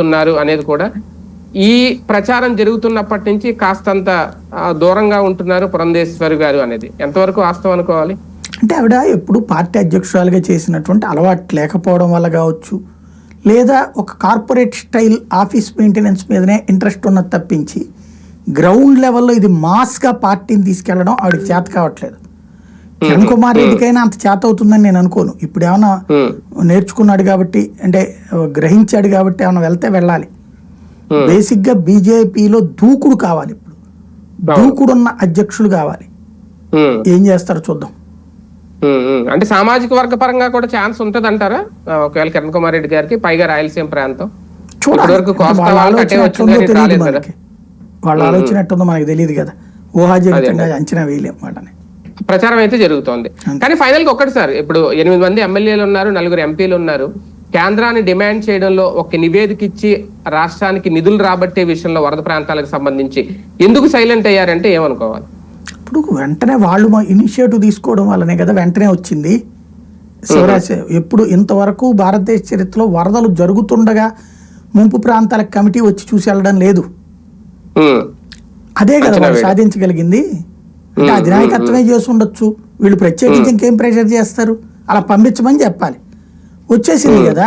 వెళ్తున్నారు అనేది కూడా ఈ ప్రచారం జరుగుతున్నప్పటి నుంచి కాస్తంత దూరంగా ఉంటున్నారు పురంధేశ్వరి గారు అనేది. ఎంతవరకు వాస్తవం అనుకోవాలి? అంటే ఆవిడ ఎప్పుడు పార్టీ అధ్యక్షురాలుగా చేసినటువంటి అలవాటు లేకపోవడం వల్ల కావచ్చు లేదా ఒక కార్పొరేట్ స్టైల్ ఆఫీస్ మెయింటెనెన్స్ మీదనే ఇంట్రెస్ట్ ఉన్నది తప్పించి గ్రౌండ్ లెవెల్లో ఇది మాస్గా పార్టీని తీసుకెళ్ళడం ఆవిడకి చేత కావట్లేదు. కిరణ్ కుమార్ రెడ్డికైనా అంత చేత అవుతుందని నేను అనుకోను. ఇప్పుడు ఏమైనా నేర్చుకున్నాడు కాబట్టి అంటే గ్రహించాడు కాబట్టి ఏమైనా వెళ్తే వెళ్ళాలి. బేసిక్గా బీజేపీలో దూకుడు కావాలి ఇప్పుడు. దూకుడున్న అధ్యక్షులు కావాలి. ఏం చేస్తారో చూద్దాం. అంటే సామాజిక వర్గ పరంగా కూడా ఛాన్స్ ఉంటది అంటారా ఒకవేళ కిరణ్ కుమార్ రెడ్డి గారికి పైగా రాయలసీమ ప్రాంతం. వాళ్ళ ఆలోచన ఎట్టుందో మనకి. తెలియదు కదా. ఊహాజనితంగా అంచనా వేయలేం వాటని ప్రచారం అయితే జరుగుతోంది కానీ ఫైనల్గా ఒక్కటి సార్ ఇప్పుడు ఎనిమిది మంది ఎమ్మెల్యేలు ఉన్నారు నలుగురు ఎంపీలు ఉన్నారు. కేంద్రాన్ని డిమాండ్ చేయడంలో ఒక నివేదిక ఇచ్చి రాష్ట్రానికి నిధులు రాబట్టే విషయంలో వరద ప్రాంతాలకు సంబంధించి ఎందుకు సైలెంట్ అయ్యారంటే ఏమనుకోవాలి? ఇప్పుడు వెంటనే వాళ్ళు ఇనిషియేటివ్ తీసుకోవడం వల్లనే కదా వెంటనే వచ్చింది. శివరాజ్ ఎప్పుడు ఇంతవరకు భారతదేశ చరిత్రలో వరదలు జరుగుతుండగా ముంపు ప్రాంతాలకు కమిటీ వచ్చి చూసి వెళ్ళడం లేదు. అదే కదా. సాధించగలిగింది. అంటే అధినాయకత్వమే చేసి ఉండొచ్చు వీళ్ళు ప్రత్యేకించి ఇంకేం ప్రెషర్ చేస్తారు? అలా పంపించమని చెప్పాలి. వచ్చేసింది కదా?